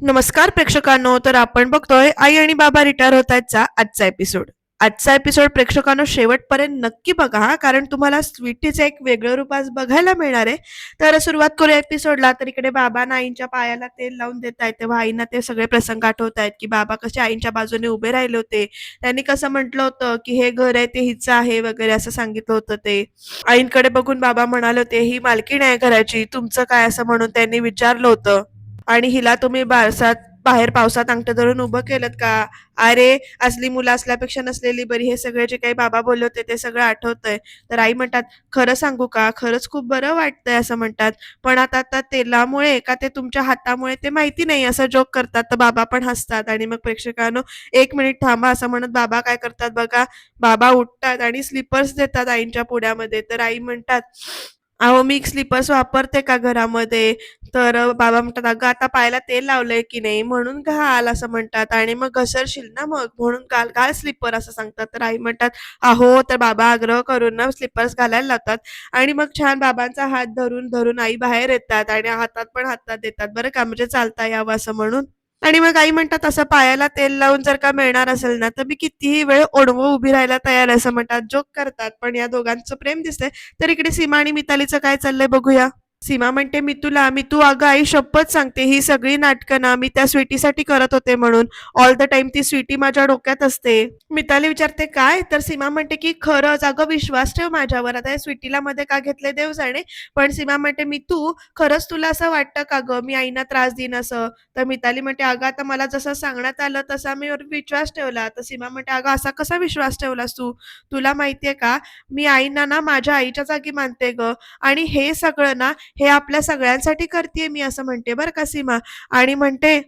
नमस्कार प्रेक्षकांनो तर आपण बघतोय आई आणि बाबा रिटायर होत आहेतचा आजचा एपिसोड आजचा एपिसोड प्रेक्षकांनो शेवटपर्यंत नक्की बघा हा, कारण तुम्हाला स्वीटीचे एक वेगळं रूप आज बघायला मिळणार आहे. तर सुरुवात करूया एपिसोडला तर इकडे बाबा आईंच्या पायाला तेल लावून देत आहेत. तेव्हा आईंना ते सगळे प्रसंग आठवत आहेत की बाबा कसे आईंच्या बाजूने उभे राहिले होते. त्यांनी कसं म्हटलं होतं की हे घर आहे ते हिचं आहे वगैरे असं सांगितलं होतं ते. आईंकडे बघून बाबा म्हणाले होते ही मालकीण आहे घराची. तुमचं काय असं म्हणून त्यांनी विचारलं होतं. आणि हिला तुम्ही बारसात बाहेर पावसात अंगठं धरून उभं केलं का? अरे असली मुलं असल्यापेक्षा नसलेली बरी हे सगळे जे काही बाबा बोलले होते ते सगळं आठवतंय. तर आई म्हणतात खरं सांगू का? खरंच खूप बरं वाटतंय असं म्हणतात. पण आता आता तेलामुळे का ते तुमच्या हातामुळे ते माहिती नाही असं जोक करतात. तर बाबा पण हसतात आणि मग प्रेक्षकांनो एक मिनिट थांबा असं म्हणत बाबा काय करतात बघा? बाबा उठतात आणि स्लिपर्स देतात आईंच्या पुढ्यामध्ये तर आई म्हणतात अहो मी स्लिपर्स वापरते का घरामध्ये? तर बाबा म्हणतात अगं आता पायाला तेल लावलंय की नाही? म्हणून घाल असं म्हणतात. आणि मग घसरशील ना मग? म्हणून घाल घाल स्लिपर असं सांगतात. तर आई म्हणतात अहो तर बाबा आग्रह करून ना स्लिपर्स घालायला लावतात. आणि मग छान बाबांचा हात धरून धरून आई बाहेर येतात आणि हातात पण हातात देतात. बरं का? म्हणजे चालता यावं असं म्हणून. आणि मग आई म्हणतात असं पायाला तेल लावून जर का मिळणार असेल ना तर मी कितीही वेळ ओढवं उभी राहायला तयार आहे असं म्हणतात. जोक करतात पण या दोघांचं प्रेम दिसतंय. तर इकडे सीमा आणि मितालीचं काय चाललंय बघूया. सीमा म्हणते मी तुला मी तू अगं आई शपथ सांगते ही सगळी नाटकं ना मी त्या स्वीटीसाठी करत होते म्हणून. ऑल द टाइम ती स्वीटी माझ्या डोक्यात असते. मिताली विचारते काय? तर सीमा म्हणते की खरंच अगं विश्वास ठेव माझ्यावर. आता या स्वीटीला मध्ये का घेतले देव जाणे? पण सीमा म्हणते मी तू खरंच तुला असं वाटतं का ग? मी आईना त्रास देईन असं. तर मिताली म्हणते अगं आता मला जसं सांगण्यात आलं तसा मी वर विश्वास ठेवला. तर सीमा म्हणते अगं असा कसा विश्वास ठेवलास तू? तुला माहितीये का? मी आईना ना माझ्या आईच्या जागी मानते ग. आणि हे सगळं ना हे आपल्या सगळ्यांसाठी करते मी असं म्हणते बरं का सीमा. आणि म्हणते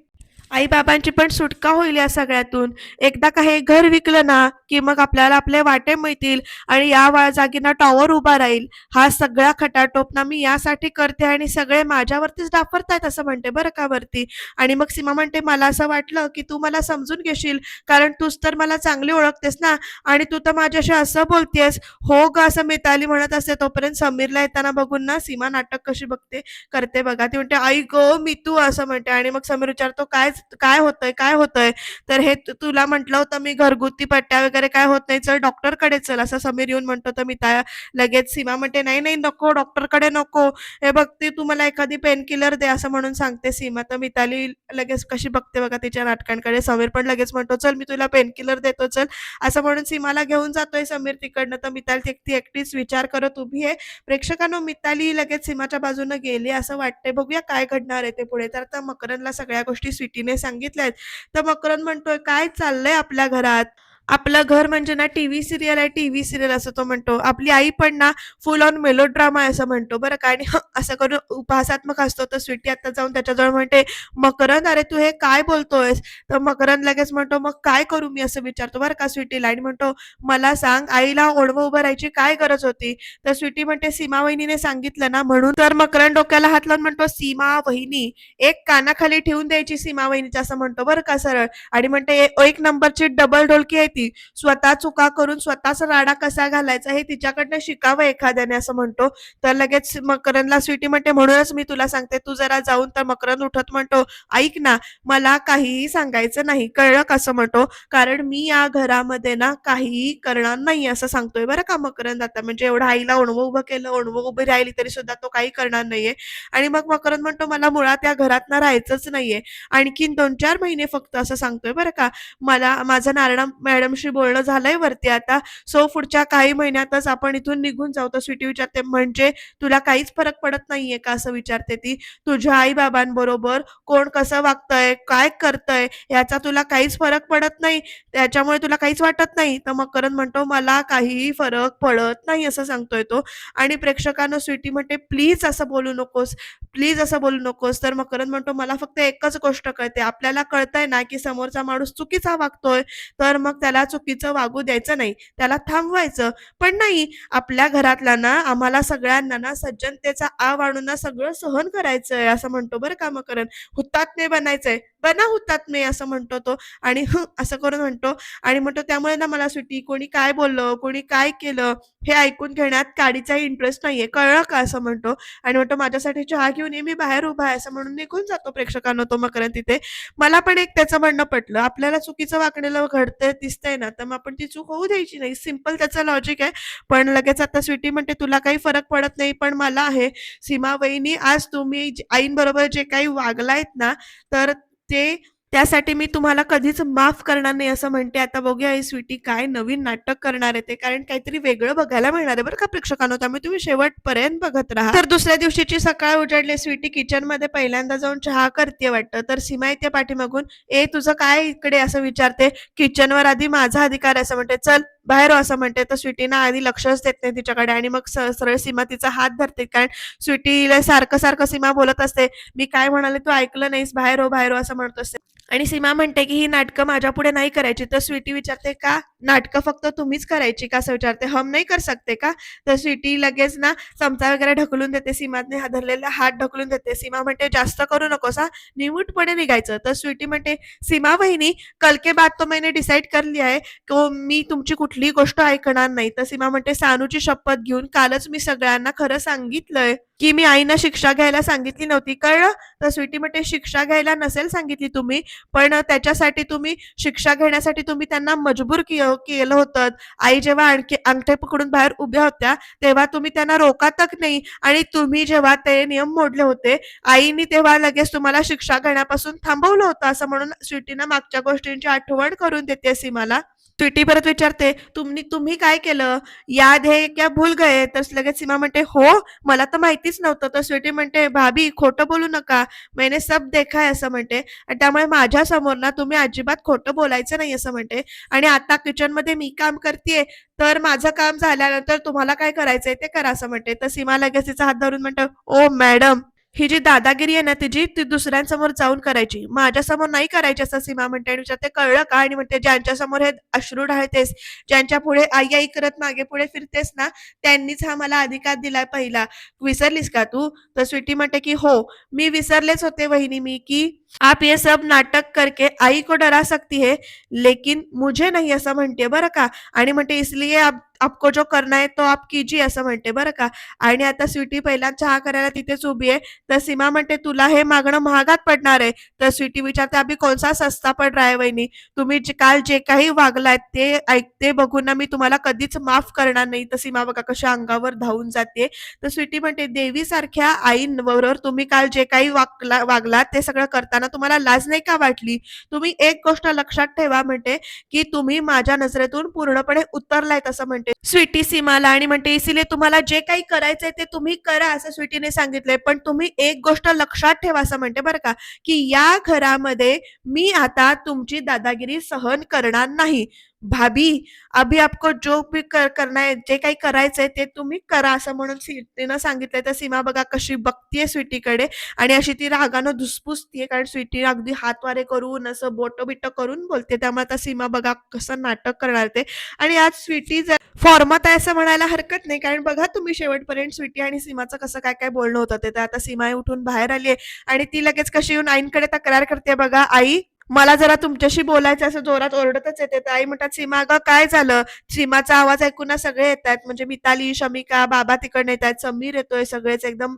आई बाबांची पण सुटका होईल या सगळ्यातून. एकदा का हे घर विकलं ना की मग आपल्याला आपले वाटे मिळतील आणि या वा जागीना टॉवर उभा राहील. हा सगळा खटाटोप ना मी यासाठी करते आणि सगळे माझ्यावरतीच डाफरतायत असं म्हणते बरं का वरती. आणि मग सीमा म्हणते मला असं वाटलं की तू मला समजून घेशील कारण तूच तर मला चांगली ओळखतेस ना आणि तू तर माझ्याशी असं बोलतेस. हो ग असं मिताली म्हणत असते. तोपर्यंत समीरला येताना बघून ना सीमा नाटक कशी बघते करते बघा. ती म्हणते आई गो मी तू असं म्हणते. आणि मग समीर विचारतो काय काय होतंय काय होतंय? तर हे तुला म्हटलं होतं मी घरगुती पट्ट्या वगैरे काय होत नाही चल डॉक्टरकडे चल. असं समीर येऊन म्हणतो तर मी त्या लगेच सीमा म्हणते नाही नाही नको डॉक्टरकडे नको. हे बघते तू मला एखादी पेन किलर दे असं म्हणून सांगते सीमा. तर मिताली लगेच कशी बघते बघा तिच्या नाटकांकडे. समीर पण लगेच म्हणतो चल मी तुला पेन किलर देतो चल. असं म्हणून सीमाला घेऊन जातोय समीर तिकडनं. तर मिताली ती ती एकटीच विचार करत उभी आहे. प्रेक्षकांनो मिताली लगेच सीमाच्या बाजूने गेली. असं वाटतंय बघूया काय घडणार आहे ते पुढे. तर आता मकरनला सगळ्या गोष्टी स्वीटीने सांगितल्या आहेत तर मकरन म्हणतोय काय चाललंय आपल्या घरात? आपलं घर म्हणजे ना टीव्ही सिरियल आहे टीव्ही सिरियल असं तो म्हणतो. आपली आई पण ना फुल ऑन मेलो ड्रामा आहे असं म्हणतो बरं का. आणि असं करून उपहासात्मक असतो तर स्वीटी आता जाऊन त्याच्याजवळ म्हणते मकरंद अरे तू हे काय बोलतोयस? तर मकरंद लगेच म्हणतो मग काय करू मी? असं विचारतो बरं का स्वीटीला. आणि म्हणतो मला सांग आईला ओढवं उभं राहायची काय गरज होती? तर स्वीटी म्हणते सीमा वहिनीने सांगितलं ना म्हणून. तर मकरंद डोक्याला हात लावून म्हणतो सीमा वहिनी एक कानाखाली ठेवून द्यायची सीमा वहिनीची असं म्हणतो बरं का सरळ. आणि म्हणते एक नंबरची डबल ढोलकी आहे ती स्वतः चुका करून स्वतःचा राडा कसा घालायचा हे तिच्याकडनं शिकावं एखाद्याने असं म्हणतो. तर लगेच मकरनला स्वीटी म्हणते म्हणूनच मी तुला सांगते तू जरा जाऊन तर मकरन उठत म्हणतो ऐक ना मला काहीही सांगायचं नाही कळलं कसं म्हणतो. कारण मी या घरामध्ये ना काहीही करणार नाही असं सांगतोय बरं का मकरंद आता. म्हणजे एवढं आईला ओणवं उभं केलं ओणवं उभी राहिली तरी सुद्धा तो काही करणार नाहीये. आणि मग मकरंद म्हणतो मला मुळात या घरात ना राहायचंच नाहीये. आणखीन दोन चार महिने फक्त असं सांगतोय बरं का. मला माझं नारणा मॅडमशी बोलणं झालंय वरती आता. सो पुढच्या काही महिन्यातच आपण इथून निघून जाऊ. तर स्वीटी विचारते म्हणजे तुला काहीच फरक पडत नाहीये का? असं विचारते ती. तुझ्या आई बाबांबरोबर कोण कसं वागतंय? काय करतंय? याचा तुला काहीच फरक पडत नाही. त्याच्यामुळे तुला काहीच वाटत नाही. तर मग करण म्हणतो मला काहीही फरक पडत नाही असं सांगतोय तो. आणि प्रेक्षकांना स्वीटी म्हणते प्लीज असं बोलू नकोस. प्लीज असं बोलू नकोस. तर मग करण म्हणतो मला फक्त एकच गोष्ट कळते. आपल्याला कळतंय ना की समोरचा माणूस चुकीचा वागतोय. तर मग त्याला चुकीचं वागू द्यायचं नाही. त्याला थांबवायचं. पण नाही आपल्या घरातला ना आम्हाला सगळ्यांना ना सज्जनतेचा आव आणून ना सगळं सहन करायचंय असं म्हणतो बरं का करण हुतात्मे बनायचंय. बना होतात मी असं म्हणतो तो. आणि असं करून म्हणतो. आणि म्हणतो त्यामुळे ना मला सुट्टी कोणी काय बोललं कोणी काय केलं हे ऐकून घेण्यात काडीचाही इंटरेस्ट नाहीये. कळलं का? असं म्हणतो. आणि म्हणतो माझ्यासाठी चहा घेऊन ये मी बाहेर उभा आहे असं म्हणून निघून जातो प्रेक्षकांनो तो मकरंद तिथे. मला पण एक त्याचं म्हणणं पटलं. आपल्याला चुकीचं वागणेलं घडतंय दिसतंय ना तर मग आपण ती चूक होऊ द्यायची नाही. सिंपल त्याचं लॉजिक आहे. पण लगेच आता स्वीटी म्हणते तुला काही फरक पडत नाही पण मला आहे. सीमा वहिनी आज तुम्ही आईंबरोबर जे काही वागलायत ना तर ते त्यासाठी मी तुम्हाला कधीच माफ करणार नाही असं म्हणते. आता बघूया आई स्वीटी काय नवीन नाटक करणार आहे ते. कारण काहीतरी वेगळं बघायला मिळणार आहे बरं का प्रेक्षकांनो. त्यामुळे तुम्ही शेवटपर्यंत बघत राहा. तर दुसऱ्या दिवशीची सकाळ उजाडली स्वीटी किचनमध्ये पहिल्यांदा जाऊन चहा करते वाटतं. तर सीमा येते पाठीमागून. ए तुझं काय इकडे असं विचारते? किचनवर आधी माझा अधिकार आहे असं म्हणते. चल बाहेर हो असं म्हणते. तर स्वीटीना आधी लक्षच देत नाही तिच्याकडे आणि मग सरळ सीमा तिचा हात धरते. कारण स्वीटीला सारखं सारखं सीमा बोलत असते. मी काय म्हणाले तू ऐकलं नाहीस? बाहेर हो बाहेर हो असं म्हणत असते. आणि सीमा म्हणते की ही नाटकं माझ्या पुढे नाही करायची. तर स्वीटी विचारते का? नाटकं फक्त तुम्हीच करायची का? असं विचारते. हम नाही कर सकते का? तर स्वीटी लगेच ना चमचा वगैरे ढकलून देते सीमाने हा धरलेला हात ढकलून देते. सीमा म्हणते जास्त करू नकोस हा. निमूटपणे निघायचं. तर स्वीटी म्हणते सीमा वहिनी कलके बाद तो मैंने डिसाईड करली आहे की मी तुमची कुठलीही गोष्ट ऐकणार नाही. तर सीमा म्हणते सानूची शपथ घेऊन कालच मी सगळ्यांना खरं सांगितलंय की मी आईनं शिक्षा घ्यायला सांगितली नव्हती. कळलं? तर स्वीटी म्हणते शिक्षा घ्यायला नसेल सांगितली तुम्ही. पण त्याच्यासाठी तुम्ही शिक्षा घेण्यासाठी तुम्ही त्यांना मजबूर केलं होतं. आई जेव्हा आणखी अंगठे पकडून बाहेर उभ्या होत्या तेव्हा तुम्ही त्यांना रोकातक नाही. आणि तुम्ही जेव्हा ते नियम मोडले होते आईनी तेव्हा लगेच तुम्हाला शिक्षा घेण्यापासून थांबवलं होतं. असं म्हणून स्वीटीनं मागच्या गोष्टींची आठवण करून देते सीमाला स्वीटी परत विचारते तुम्ही तुम्ही काय केलं? याद हे क्या भूल गए. तर लगेच सीमा म्हणते हो मला तर माहितीच नव्हतं. तर स्वीटी म्हणते भाभी खोटं बोलू नका. मैंने सब देखा असं म्हणते. आणि त्यामुळे माझ्यासमोर ना तुम्ही अजिबात खोटं बोलायचं नाही असं म्हणते. आणि आता किचनमध्ये मी काम करते तर माझं काम झाल्यानंतर तुम्हाला काय करायचंय ते करा असं म्हणते. तर सीमा लगेच तिचा हात धरून म्हणते ओ मॅडम ही जी दादागिरी आहे ना तिची ती दुसऱ्यांसमोर जाऊन करायची माझ्यासमोर नाही करायची असं सीमा म्हणते आणि विचारते कळलं का? आणि म्हणते ज्यांच्या समोर हे अश्रू ढाळतेस ज्यांच्या पुढे आई आई करत मागे पुढे फिरतेस ना त्यांनीच हा मला अधिकार दिलाय पहिला. विसरलीस का तू? तर स्वीटी म्हणते की हो मी विसरलेच होते वहिनी मी की आप ये सब नाटक करके आई को डरा सकती है लेकिन मुझे नाही असं म्हणते बरं का? आणि म्हणते इसलिए आप आपको जो करना है तो आप कीजी असं म्हणते बरं का. आणि आता स्वीटी पहिला चहा करायला तिथेच उभी आहे. तर सीमा म्हणते तुला हे मागणं महागात पडणार आहे. तर स्वीटी विचारते अभि कोणसा सस्ता पड राय वहिनी? तुम्ही काल जे काही वागलाय ते ऐकते बघून ना मी तुम्हाला कधीच माफ करणार नाही. तर सीमा बघा कशा अंगावर धावून जाते. तर स्वीटी म्हणते देवी सारख्या आईंबरोबर तुम्ही काल जे काही वागला वागलात ते सगळं करताना तुम्हाला लाज नाही का वाटली? तुम्ही एक गोष्ट लक्षात ठेवा म्हणते की तुम्ही माझ्या नजरेतून पूर्णपणे उतरलायत असं म्हणते. स्वीटी सीमाला आणि म्हणते इसिले तुम्हाला जे काही करायचंय ते तुम्ही करा असं स्वीटीने सांगितलंय. पण तुम्ही एक गोष्ट लक्षात ठेवा असं म्हणते बरं का की या घरामध्ये मी आता तुमची दादागिरी सहन करणार नाही. भाभी अभी आपको जो भी कर, करना है जे काही करायचंय ते तुम्ही करा असं म्हणून स्वीटीनं सांगितलंय. तर सीमा बघा कशी बघतीये स्वीटीकडे आणि अशी ती रागानं धुसफुसतीये कारण स्वीटी अगदी हातवारे करून असं बोट बिटो करून बोलते. त्यामुळे आता सीमा बघा कसं नाटक करणार ते. आणि आज स्वीटी जर फॉर्मात आहे असं म्हणायला हरकत नाही. कारण बघा तुम्ही शेवटपर्यंत स्वीटी आणि सीमाचं कसं काय काय बोलणं होतं ते. तर आता सीमा उठून बाहेर आली आणि ती लगेच कशी येऊन आईंकडे तक्रार करते बघा. आई मला जरा तुमच्याशी बोलायचं असं जोरात ओरडतच येते आई म्हणतात सीमा अगं काय झालं? सीमाचा आवाज ऐकून ना सगळे येत आहेत म्हणजे मिताली शमिका बाबा तिकडनं येत आहेत समीर येतोय सगळेच एकदम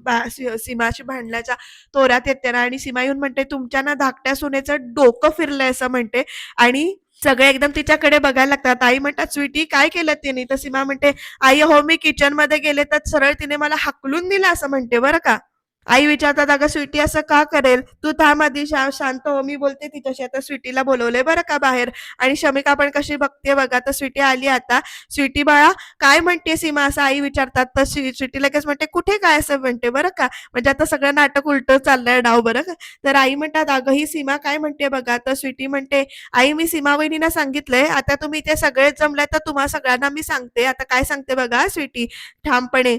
सीमाशी भांडण्याच्या तोऱ्यात येते ना आणि सीमा येऊन म्हणते तुमच्या ना धाकट्या सुनेचं डोकं फिरलंय असं म्हणते. आणि सगळे एकदम तिच्याकडे बघायला लागतात. आई म्हणतात स्वीटी काय केलं तिने? तर सीमा म्हणते आई हो मी किचनमध्ये गेले तर सरळ तिने मला हाकलून दिलं असं म्हणते बरं का? आई विचारतात अगं स्वीटी असं का करेल? तू थांब आधी शा- शांत हो मी बोलते तिच्याशी. आता स्वीटीला बोलवलंय बरं का बाहेर? आणि शमिका पण कशी बघते बघा तर स्वीटी आली आता. स्वीटी बाळा काय म्हणते सीमा? असं आई विचारतात. तर स्वीटी लगेच म्हणते कुठे काय? असं म्हणते बरं का? म्हणजे आता सगळं नाटक उलट चाललंय डाव बरं का? तर आई म्हणतात अगं ही सीमा काय म्हणते बघा? तर स्वीटी म्हणते आई मी सीमा वहिनीना सांगितलंय आता तुम्ही इथे सगळेच जमलाय तर तुम्हा सगळ्यांना मी सांगते. आता काय सांगते बघा स्वीटी? ठामपणे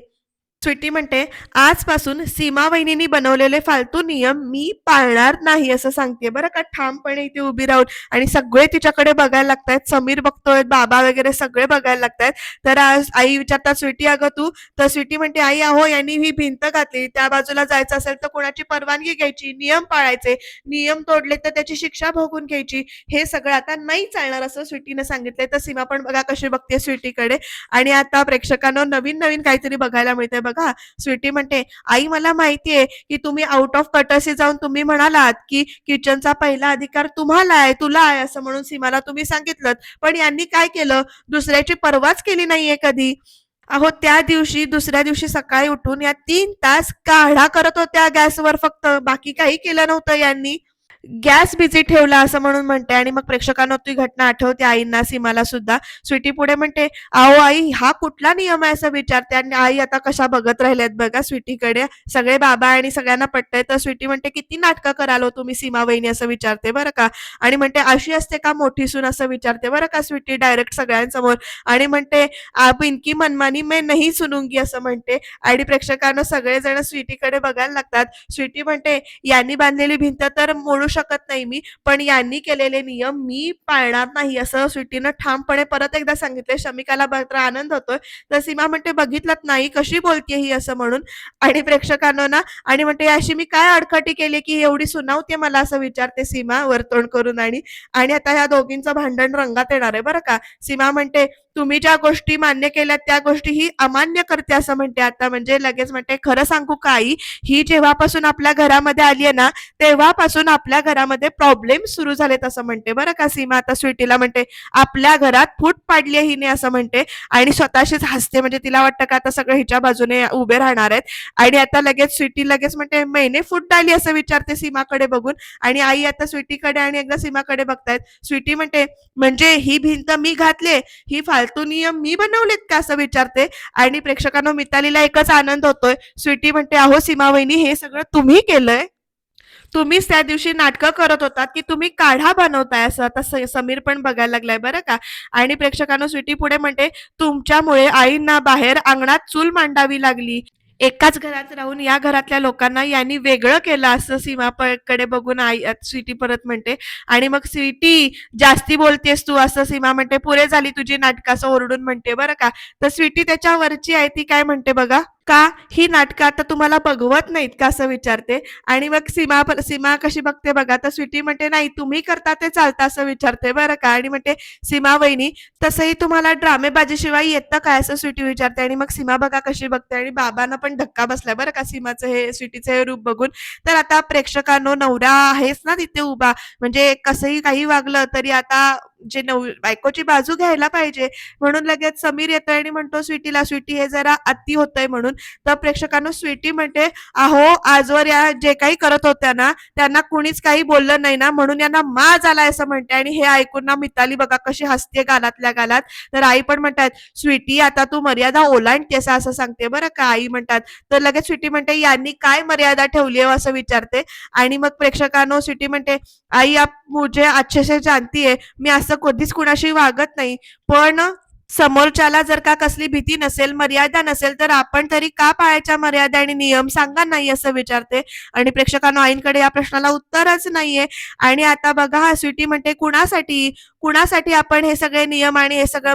स्वीटी म्हणते आजपासून सीमा वहिनींनी बनवलेले फालतू नियम मी पाळणार नाही असं सांगते. बरं का? ठामपणे इथे उभी राहून आणि सगळे तिच्याकडे बघायला लागतायत. समीर बघतोय बाबा वगैरे सगळे बघायला लागतायत. तर आज आई विचारतात स्वीटी अगं तू? तर स्वीटी म्हणते आई अहो यांनी ही भिंत घातली. त्या बाजूला जायचं असेल तर कोणाची परवानगी घ्यायची? नियम पाळायचे. नियम तोडले तर त्याची शिक्षा भोगून घ्यायची. हे सगळं आता नाही चालणार असं स्वीटीनं सांगितलंय. तर सीमा पण बघा कशी बघते स्वीटीकडे. आणि आता प्रेक्षकांना नवीन नवीन काहीतरी बघायला मिळतंय. बघा स्वीटी म्हणते आई मला माहितीये की तुम्ही आउट ऑफ कटर्सी जाऊन तुम्ही म्हणालात की किचनचा पहिला अधिकार तुम्हाला आहे तुला आहे असं म्हणून सीमाला तुम्ही सांगितलं पण यांनी काय केलं? दुसऱ्याची परवाच केली नाहीये कधी. अहो त्या दिवशी दुसऱ्या दिवशी सकाळी उठून या तीन तास काढा करत होत्या गॅसवर फक्त. बाकी काही केलं नव्हतं यांनी. गॅस बिझी ठेवला असं म्हणून म्हणते आणि मग प्रेक्षकांना ती घटना आठवते आईंना सीमाला सुद्धा. स्वीटी पुढे म्हणते अहो आई हा कुठला नियम आहे? असं विचारते आणि आई आता कशा बघत राहिल्यात बघा स्वीटीकडे. सगळे बाबा आणि सगळ्यांना पटतंय. तर स्वीटी म्हणते किती नाटकं कराल हो तुम्ही सीमा वहिनी? असं विचारते बरं का. आणि म्हणते अशी असते का मोठी सून? असं विचारते बरं का स्वीटी डायरेक्ट सगळ्यांसमोर. आणि म्हणते पिनकी मनमानी मे नाही सुनुंगी असं म्हणते. आणि प्रेक्षकांना सगळेजण स्वीटीकडे बघायला लागतात. स्वीटी म्हणते यांनी बांधलेली भिंत तर मोडू शकत नाही मी पण यांनी केलेले नियम मी पाळणार नाही असं स्वीटीनं ठामपणे परत एकदा सांगितले शमिकाला मात्र आनंद होतोय. तर सीमा म्हणते बघितलंच नाही कशी बोलते ही असं म्हणून? आणि प्रेक्षकांना ना आणि म्हणते अशी मी काय अडखटी केली की एवढी सुनावते मला? असं विचारते सीमा वरतोंड करून आणि आणि आता ह्या दोघींचं भांडण रंगात येणार आहे बरं का. सीमा म्हणते तुम्ही ज्या गोष्टी मान्य केल्यात त्या गोष्टी ही अमान्य करते असं म्हणते. आता म्हणजे लगेच म्हणते खरं सांगू का आई? ही जेव्हापासून आपल्या घरामध्ये आली आहे ना तेव्हापासून आपल्या घरामध्ये प्रॉब्लेम सुरू झालेत असं म्हणते. बरं का सीमा? आता स्वीटीला म्हणते आपल्या घरात फूट पाडली आहे हिने असं म्हणते. आणि स्वतःशीच हसते. म्हणजे तिला वाटतं का आता सगळं हिच्या बाजूने उभे राहणार आहेत. आणि आता लगेच स्वीटी लगेच म्हणते महिने फूट डाली असं विचारते सीमाकडे बघून. आणि आई आता स्वीटीकडे आणि एकदा सीमाकडे बघतायत. स्वीटी म्हणते म्हणजे ही भिंत मी घातली ही फालतू नियम मी बनवलेत का असं विचारते? आणि प्रेक्षकांना मितालीला एकच आनंद होतोय. स्वीटी म्हणते अहो सीमा वहिनी हे सगळं तुम्ही केलंय. तुम्हीच त्या दिवशी नाटकं करत होतात की तुम्ही काढा बनवताय असं. आता समीर पण बघायला लागलाय बरं का. आणि प्रेक्षकांना स्वीटी पुढे म्हणते तुमच्यामुळे आईंना बाहेर अंगणात चूल मांडावी लागली. एकाच घरात राहून या घरातल्या लोकांना यांनी वेगळं केलं असं सीमा कडे बघून आई स्वीटी परत म्हणते आणि मग स्वीटी जास्ती बोलतेस तू असं सीमा म्हणते. पुरे झाली तुझी नाटकाचं ओरडून म्हणते बरं का. तर स्वीटी त्याच्यावरची आहे ती काय म्हणते बघा. का? ही नाटकं आता तुम्हाला बघवत नाहीत का असं विचारते? आणि मग सीमा सीमा कशी बघते बघा. तर स्वीटी म्हणते नाही तुम्ही करता ते चालतं असं विचारते बरं का. आणि म्हणते सीमा वहिनी तसंही तुम्हाला ड्रामेबाजीशिवाय येतं काय? असं स्वीटी विचारते. आणि मग सीमा बघा कशी बघते. आणि बाबांना पण धक्का बसलाय बरं का सीमाचं हे स्वीटीचं हे रूप बघून. तर आता प्रेक्षकांनो नवरा आहेस ना तिथे उभा. म्हणजे कसंही काही वागलं तरी आता जे नव बायकोची बाजू घ्यायला पाहिजे. म्हणून लगेच समीर येतोय आणि म्हणतो स्वीटीला स्वीटी हे जरा अति होतंय म्हणून. तर प्रेक्षकांनो स्वीटी म्हणते अहो आजवर या जे काही करत होत्या ना त्यांना कुणीच काही बोललं नाही ना म्हणून यांना माज आलाय असं म्हणते. आणि हे ऐकून ना मिताली बघा कशी हसते गालातल्या गालात. तर आई पण म्हणतात स्वीटी आता तू मर्यादा ओलांडतेस असं सांगते बरं का आई म्हणतात. तर लगेच स्वीटी म्हणते यांनी काय मर्यादा ठेवली आहे? असं विचारते. आणि मग प्रेक्षकांनो स्वीटी म्हणते आई आप मुझे अच्छे से जानती है मी असं कधीच कुणाशी वागत नाही. पण समोरच्याला जर का कसली भीती नसेल मर्यादा नसेल तर आपण तरी का पाळायच्या मर्यादा आणि नियम सांगा नाही असं विचारते. आणि प्रेक्षकांना आईंकडे या प्रश्नाला उत्तरच नाहीये. आणि आता बघा हा स्वीटी म्हणते कुणासाठी? कुणासाठी आपण हे सगळे नियम आणि हे सगळं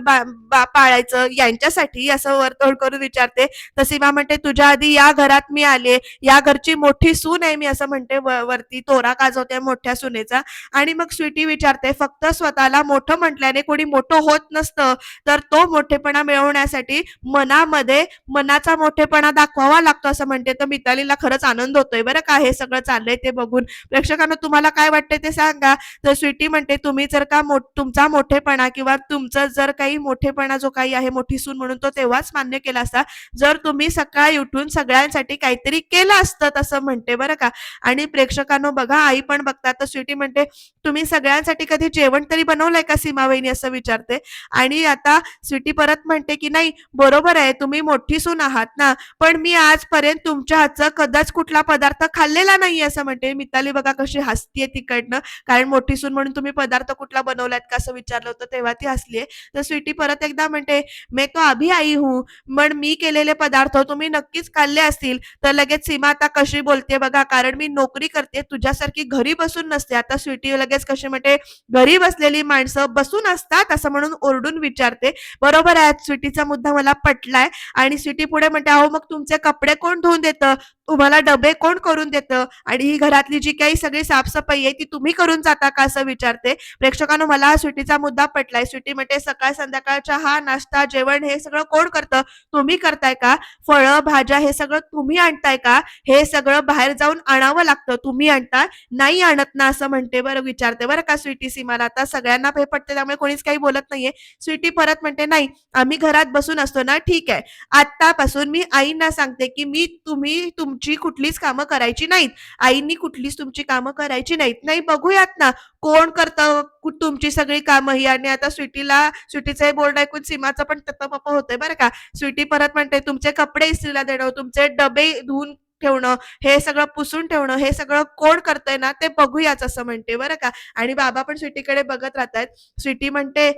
पाळायचं? यांच्यासाठी? असं वरतोड करून विचारते. तर सीमा म्हणते तुझ्या आधी या घरात मी आले. या घरची मोठी सून आहे मी असं म्हणते वरती तोरा काजवते मोठ्या सुनेचा. आणि मग स्वीटी विचारते फक्त स्वतःला मोठं म्हटल्याने कोणी मोठं होत नसतं तर तो मोठेपणा मिळवण्यासाठी मनामध्ये मनाचा मोठेपणा दाखवावा लागतो असं म्हणते. तर मितालीला खरंच आनंद होतोय बरं का हे सगळं चाललंय ते बघून. प्रेक्षकांना तुम्हाला काय वाटतंय ते सांगा. तर स्वीटी म्हणते तुम्ही जर का मो तुमचा मोठेपणा किंवा तुमचं जर काही मोठेपणा जो काही आहे मोठी सून म्हणून तो तेव्हाच मान्य केला असता. जर तुम्ही सकाळी उठून सगळ्यांसाठी काहीतरी केलं असतं तसं म्हणते बरं का. आणि प्रेक्षकांनो बघा आई पण बघतात. तर स्वीटी म्हणते तुम्ही सगळ्यांसाठी कधी जेवण तरी बनवलंय का सीमा वहिनी असं विचारते. आणि आता स्वीटी परत म्हणते की नाही बरोबर आहे तुम्ही मोठी सून आहात ना पण मी आजपर्यंत तुमच्या हातचा कदाच कुठला पदार्थ खाल्लेला नाही असं म्हणते. मिताली बघा कशी हसतीये तिकडनं कारण मोठी सून म्हणून तुम्ही पदार्थ कुठला बनवलात का? असं विचारलं होतं तेव्हा ती हसलीये. तर स्वीटी परत एकदा म्हणते मी तो अभी आई हूँ पण मी केलेले पदार्थ तुम्ही नक्कीच खाल्ले असतील तर लगेच सीमा आता कशी बोलते बघा कारण मी नोकरी करते तुझ्यासारखी घरी बसून नसते. आता स्वीटी लगेच कशी म्हणते घरी बसलेली माणसं बसून असतात असं म्हणून ओरडून विचारते. बरोबर आहे स्वीटीचा मुद्दा मला पटलाय. आणि स्वीटी पुढे म्हणते अहो मग तुमचे कपडे कोण धुवून देतं? तुम्हाला डबे कोण करून देतं? आणि ही घरातली जी काही सगळी साफसफाई आहे ती तुम्ही करून जाता का असं विचारते? प्रेक्षकांनो मला हा सुटीचा मुद्दा पटलाय. सुटी म्हणजे सकाळ संध्याकाळ चहा नाश्ता जेवण हे सगळं कोण करतं? तुम्ही करताय का? फळं भाज्या हे सगळं तुम्ही आणताय का? हे सगळं बाहेर जाऊन आणावं लागतं. तुम्ही आणता नाही आणत ना असं म्हणते बरं विचारते बरं का स्वीटी सीमाला? आता सगळ्यांना हे पटते त्यामुळे कोणीच काही बोलत नाहीये. स्वीटी परत म्हणते नाही आम्ही घरात बसून असतो ना ठीक आहे. आतापासून मी आईंना सांगते की मी तुम्ही तुम तुमची कुठलीच कामं करायची नाहीत. आईंनी कुठलीच तुमची कामं करायची नाहीत. नाही बघूयात ना कोण करतं तुमची सगळी कामं ही आणि आता स्वीटीला स्वीटीचं हे बोर्ड ऐकून सीमाचं पण तत्प होतंय बरं का. स्वीटी परत म्हणते तुमचे कपडे इस्त्रीला देणं तुमचे डबे धुवून ठेवणं हे सगळं पुसून ठेवणं हे सगळं कोण करतंय ना ते बघूयाच असं म्हणते बरं का. आणि बाबा पण स्वीटीकडे बघत राहतात स्वीटी म्हणते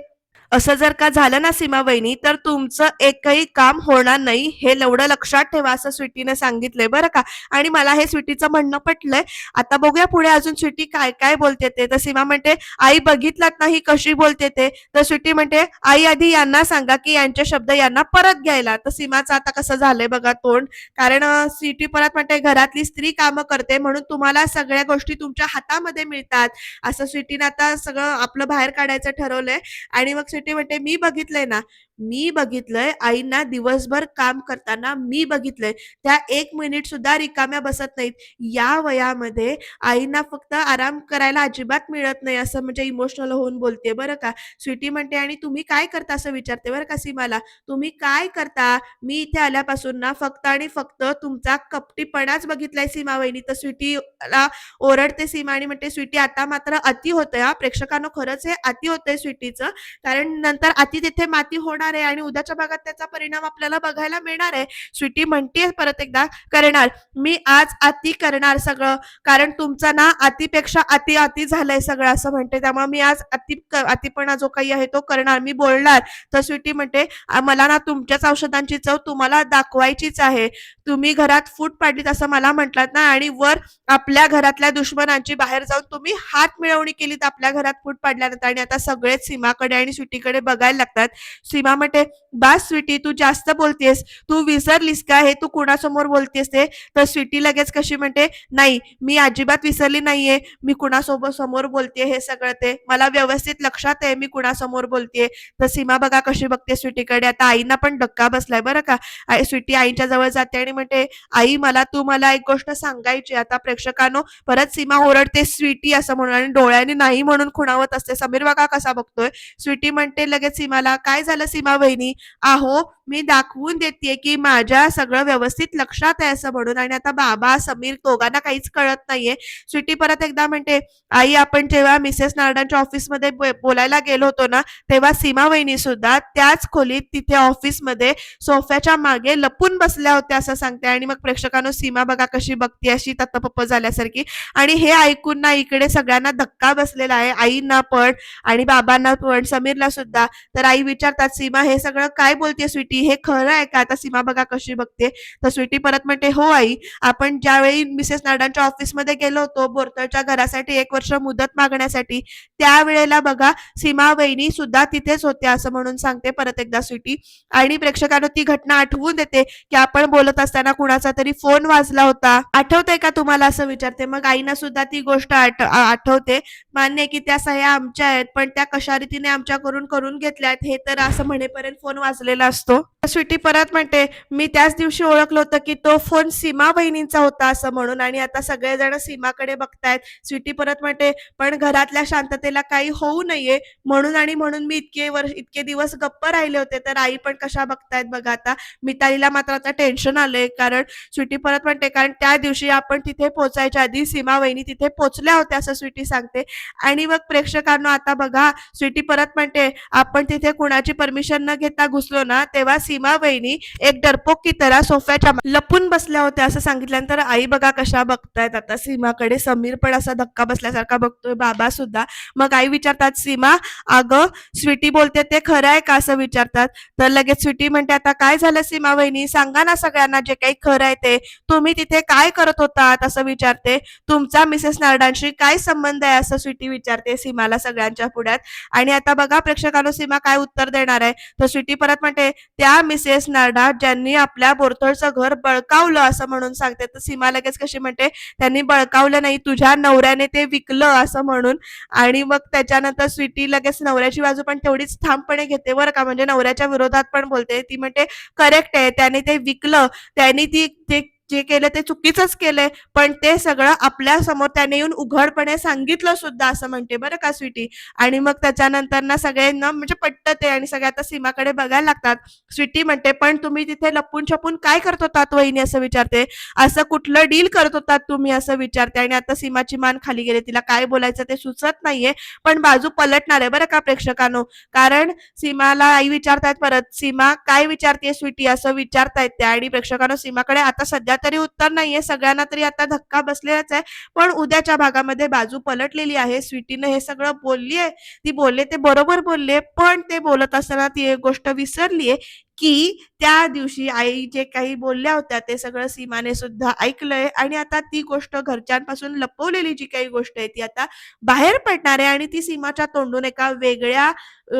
असं जर का झालं ना सीमा वहिनी तर तुमचं एकही काम होणार नाही. हे एवढं लक्षात ठेवा असं स्वीटीने सांगितलंय बरं का. आणि मला हे स्वीटीचं म्हणणं पटलंय. आता बघूया पुढे अजून स्वीटी काय काय बोलते ते तर सीमा म्हणते आई बघितलात नाही कशी बोलते ते तर स्वीटी म्हणते आई आधी यांना सांगा की यांचे शब्द यांना परत घ्यायला. तर सीमाचं आता कसं झालंय बघा तोंड. कारण स्वीटी परत म्हणते घरातली स्त्री कामं करते म्हणून तुम्हाला सगळ्या गोष्टी तुमच्या हातामध्ये मिळतात. असं स्वीटीने आता सगळं आपलं बाहेर काढायचं ठरवलंय. आणि मग स्वीटी मी बघितलंय ना मी बघितलंय आईंना दिवसभर काम करताना मी बघितलंय. त्या एक मिनिट सुद्धा रिकाम्या बसत नाहीत. या वयामध्ये आईंना फक्त आराम करायला अजिबात मिळत नाही असं म्हणजे इमोशनल होऊन बोलते बरं का. स्वीटी म्हणते आणि तुम्ही काय करता? असं विचारते बरं का सीमाला. तुम्ही काय करता? मी इथे आल्यापासून ना फक्त आणि फक्त तुमचा कपटीपणाच बघितलाय सीमा वहिनी. तर स्वीटीला ओरडते सीमा आणि म्हणते स्वीटी आता मात्र अति होतंय हा. प्रेक्षकांनो खरंच हे अति होतंय स्वीटीचं. कारण नंतर अति तिथे माती होणार आहे आणि उद्याच्या भागात त्याचा परिणाम आपल्याला बघायला मिळणार आहे. स्वीटी म्हणते परत एकदा करणार. मी आज अति करणार सगळं कारण तुमचा ना अतिपेक्षा अति अति झालंय सगळं असं म्हणते. त्यामुळे मी आज अति अतिपणा जो काही आहे तो करणार मी बोलणार. तर स्वीटी म्हणते मला ना तुमच्याच औषधांची चव तुम्हाला दाखवायचीच आहे. तुम्ही घरात फूट पाडलीत असं मला म्हटलात ना आणि वर आपल्या घरातल्या दुश्मनांची बाहेर जाऊन तुम्ही हात मिळवणी केलीत आपल्या घरात फूट पाडल्यानंतर आणि आता सगळेच सीमाकडे आणि स्वीटीकडे बघायला लागतात. सीमा म्हणते बास स्वीटी तू जास्त बोलतेस तू विसरलीस का? हे तू कुणासमोर बोलतेस ते? तर स्वीटी लगेच कशी म्हणते नाही मी अजिबात विसरली नाहीये मी कुणासोबत समोर बोलते हे सगळं ते. मला व्यवस्थित लक्षात आहे मी कुणासमोर बोलतेय. तर सीमा बघा कशी बघते स्वीटीकडे. आता आईना पण धक्का बसलाय बरं का. आई- स्वीटी आईच्या जवळ जाते आणि म्हणते आई मला तू मला एक गोष्ट सांगायची आता प्रेक्षकांनो परत सीमा ओरडते स्वीटी असं म्हणून आणि डोळ्याने नाही म्हणून खुणावत असते. समीर बघा कसा बघतोय. स्वीटी म्हणते लगेच सीमाला काय झालं सीमा वहिनी आहो मी दाखवून देते की माझ्या सगळं व्यवस्थित लक्षात आहे असं म्हणून आणि आता बाबा समीर दोघांना काहीच कळत नाहीये. स्वीटी परत एकदा म्हणते आई आपण जेव्हा मिसेस नारडांच्या ऑफिसमध्ये बोलायला गेलो होतो ना तेव्हा सीमा वहिनी सुद्धा त्याच खोलीत तिथे ऑफिसमध्ये सोफ्याच्या मागे लपून बसल्या होत्या असं सांगते आणि मग प्रेक्षकांनो सीमा बघा कशी बघते अशी तत्पप्प झाल्यासारखी. आणि हे ऐकून ना इकडे सगळ्यांना धक्का बसलेला आहे आईंना पण आणि बाबांना पण समीरला सुद्धा. तर आई विचारतात सीमा हे सगळं काय बोलते स्वीटी? हे खरं आहे का? आता सीमा बघा कशी बघते. तर स्वीटी परत म्हणते हो आई आपण ज्यावेळी मिसेस नाडांच्या ऑफिसमध्ये गेलो होतो बोरतळच्या घरासाठी एक वर्ष मुदत मागण्यासाठी त्यावेळेला बघा सीमा वहिनी सुद्धा तिथेच होत्या असं म्हणून सांगते परत एकदा स्वीटी. आणि प्रेक्षकांना ती घटना आठवून देते की आपण बोलत असताना कुणाचा तरी फोन वाजला होता. आठवतंय का तुम्हाला असं विचारते? मग आईना सुद्धा ती गोष्ट आठवते. मान्य की त्या सह्या आमच्या आहेत पण त्या कशा रीतीने आमच्याकडून करून घेतल्या आहेत हे तर असं म्हणे म्हणेपर्यंत फोन वाजलेला असतो. स्वीटी परत म्हणते मी त्याच दिवशी ओळखलं होतं की तो फोन सीमा बहिणींचा होता असं म्हणून आणि आता सगळेजण सीमाकडे बघतायत. स्वीटी परत म्हणते पण घरातल्या शांततेला काही होऊ नये म्हणून आणि म्हणून मी इतके वर्ष इतके दिवस गप्प राहिले होते. तर आई पण कशा बघतायत बघा आता. मितालीला मात्र आता टेन्शन आलंय कारण स्वीटी परत म्हणते कारण त्या दिवशी आपण तिथे पोहोचायच्या आधी सीमा वहिनी तिथे पोहोचल्या होत्या असं स्वीटी सांगते. आणि मग प्रेक्षकांना आता बघा स्वीटी परत म्हणते आपण तिथे कुणाची परमिशन टेन्शन न घेता घुसलो ना तेव्हा सीमा वहिनी एक डरपोक की तरह सोफ्याच्या लपून बसल्या होत्या असं सांगितल्यानंतर आई बघा कशा बघतायत. आता सीमाकडे समीर पण असा धक्का बसल्यासारखा बघतोय बाबा सुद्धा. मग आई विचारतात सीमा अगं स्वीटी बोलते ते खरं आहे का? असं विचारतात. तर लगेच स्वीटी म्हणते आता काय झालं सीमा वहिनी? सांगा ना सगळ्यांना जे काही खरं आहे ते. तुम्ही तिथे काय करत होतात? असं विचारते. तुमचा मिसेस नारडांशी काय संबंध आहे? असं स्वीटी विचारते सीमाला सगळ्यांच्या पुढ्यात. आणि आता बघा प्रेक्षकांनो सीमा काय उत्तर देणार आहे? तर स्वीटी परत म्हणते त्या मिसेस नरडा ज्यांनी आपल्या बोरतळचं घर बळकावलं असं म्हणून सांगते. तर सीमा लगेच कशी म्हणते त्यांनी बळकावलं नाही तुझ्या नवऱ्याने ते विकलं असं म्हणून. आणि मग त्याच्यानंतर स्वीटी लगेच नवऱ्याची बाजू पण तेवढीच ठामपणे घेते बरं का. म्हणजे नवऱ्याच्या विरोधात पण बोलते. ती म्हणते करेक्ट आहे त्याने ते विकलं. त्यांनी ती ते जे केलं ते चुकीचंच केलंय. पण ते सगळं आपल्यासमोर त्याने येऊन उघडपणे सांगितलं सुद्धा असं म्हणते बरं का स्वीटी? आणि मग त्याच्यानंतर ना सगळ्यांना म्हणजे पट्ट ते आणि सगळे आता सीमाकडे बघायला लागतात. स्वीटी म्हणते पण तुम्ही तिथे लपून छपून काय करत होतात वहिनी असं विचारते? असं कुठलं डील करत होतात तुम्ही असं विचारते? आणि आता सीमाची मान खाली गेली. तिला काय बोलायचं ते सुचत नाहीये. पण बाजू पलटणार आहे बरं का प्रेक्षकांनो? कारण सीमाला आई विचारतायत परत. सीमा काय विचारते स्वीटी? असं विचारतायत त्या. आणि प्रेक्षकांनो सीमाकडे आता सध्या तरी उत्तर नाहीये. सगळ्यांना तरी आता धक्का बसलेलाच आहे. पण उद्याच्या भागामध्ये बाजू पलटलेली आहे. स्वीटीनं हे सगळं बोलली आहे ती बोलले ते बरोबर बोलले. पण ते बोलत असताना ती एक गोष्ट विसरलीये की त्या दिवशी आई जे काही बोलल्या होत्या ते सगळं सीमाने सुद्धा ऐकलंय. आणि आता ती गोष्ट घरच्यांपासून लपवलेली जी काही गोष्ट आहे ती आता बाहेर पडणार आहे. आणि ती सीमाच्या तोंडून एका वेगळ्या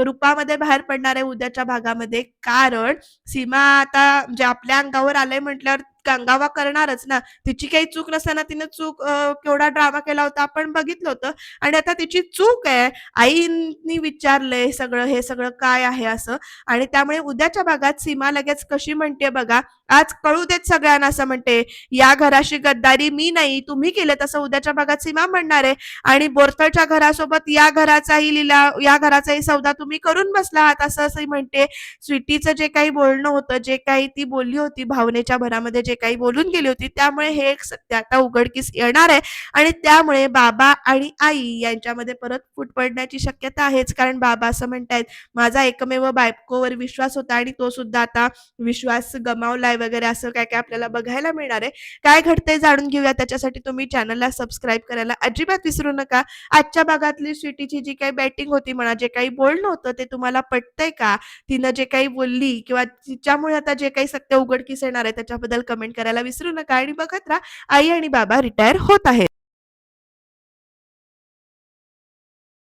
रूपामध्ये बाहेर पडणार आहे उद्याच्या भागामध्ये. कारण सीमा आता म्हणजे आपल्या अंगावर आलंय म्हटल्यावर गंगावा करणारच ना. तिची काही चूक नसताना तिने चूक केवढा ड्रामा केला होता आपण बघितलं होतं. आणि आता तिची चूक आहे. आईनी विचारलंय सगळं हे सगळं काय आहे असं. आणि त्यामुळे उद्याच्या भागात सीमा लगेच कशी म्हणते बघा. आज कळू देत सगळ्यांना असं म्हणते या घराशी गद्दारी मी नाही तुम्ही केलं तसं उद्याच्या भागात सीमा म्हणणार आहे. आणि बोरतळच्या घरासोबत या घराचाही लिला या घराचाही सौदा तुम्ही करून बसला आहात असं असं म्हणते. स्वीटीचं जे काही बोलणं होतं जे काही ती बोलली होती भावनेच्या भरामध्ये जे काही बोलून गेली होती त्यामुळे हे एक सत्य आता उघडकीस येणार आहे. आणि त्यामुळे बाबा आणि आई यांच्यामध्ये परत फूट पडण्याची शक्यता आहेच कारण बाबा असं म्हणतायत माझा एकमेव बायकोवर विश्वास होता आणि तो सुद्धा आता विश्वास काय वगैरे असं काय काय आपल्याला बघायला मिळणार आहे. काय घडतंय जाणून घेऊया. त्याच्यासाठी तुम्ही चॅनलला सबस्क्राईब करायला अजिबात विसरू नका. आजच्या भागातली स्वीटीची जी काही बॅटिंग होती म्हणा जे काही बोलणं होतं ते तुम्हाला पटतंय का? तिनं जे काही बोलली किंवा तिच्यामुळे आता जे काही सत्य उघडकीस येणार आहे त्याच्याबद्दल कमेंट करायला विसरू नका. आणि बघत राहा. आई आणि बाबा रिटायर होत आहेत.